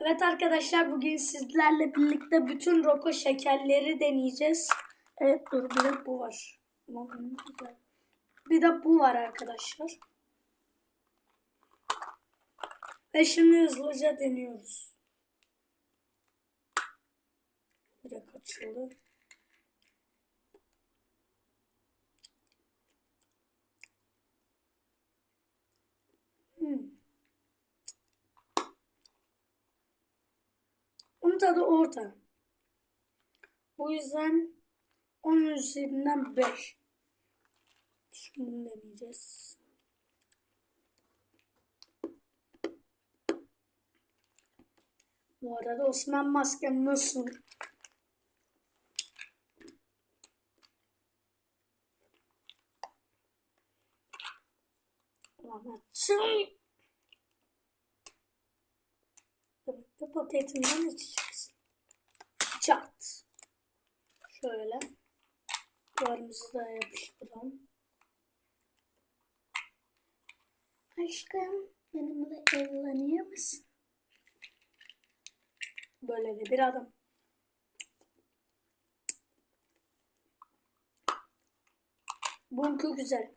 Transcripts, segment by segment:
Evet arkadaşlar bugün sizlerle birlikte bütün roko şekerleri deneyeceğiz. Evet dur bir de bu var. Bir de bu var arkadaşlar. Ve şimdi hızlıca deniyoruz. Direkt açıldı. Onun tadı orta. O yüzden 10 üzerinden 5. Şimdi bunu deneyeceğiz. Bu arada Osman maskem nasıl? Ulan açın. Paketinden içeceksin. Çat. Şöyle. Duvarımızı da yapıştıralım. Aşkım benimle evleniyor musun? Böyle de bir adam. Bu güzel.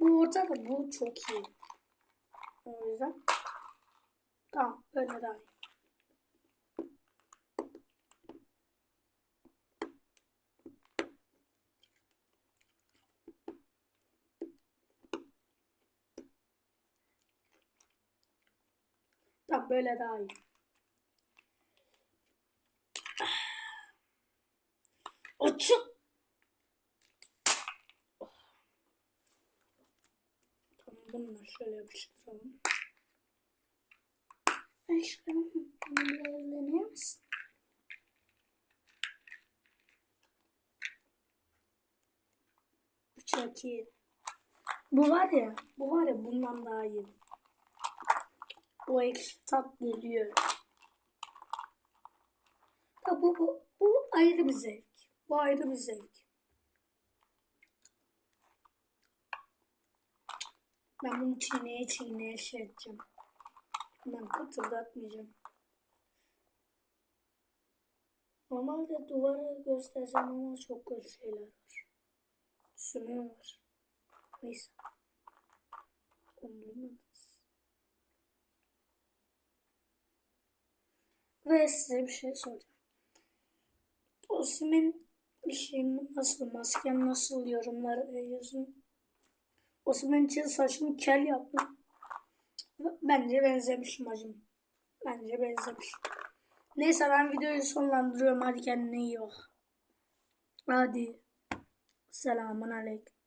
Bu ortada bu çok iyi. O yüzden. Tamam böyle daha iyi. Tamam böyle daha iyi. Açıl. Tamam bunu da şöyle yapıştıralım. Aşkım benimle evleniyor musun? Bu çok iyi. Bu var ya, bu var ya bundan daha iyi. Bu ekşi tat geliyor. Ha, bu, bu, bu ayrı bir zevk. Bu ayrı bir zevk. Ben bunu çiğneye çiğneye şey edeceğim. Ben kıtırdatmayacağım. Normalde duvarı göstereceğim ama çok kötü şeyler var. Sümüğü var. Neyse. Onu duymadınız. Ve size bir şey soracağım. Osman işim nasıl, maskem nasıl yorumlara yazın. Osman için saçımı kel yaptım. Bence benzemişim hacım. Bence benzemiş. Neyse ben videoyu sonlandırıyorum. Hadi kendine iyi bak. Hadi. Selamun aleyküm.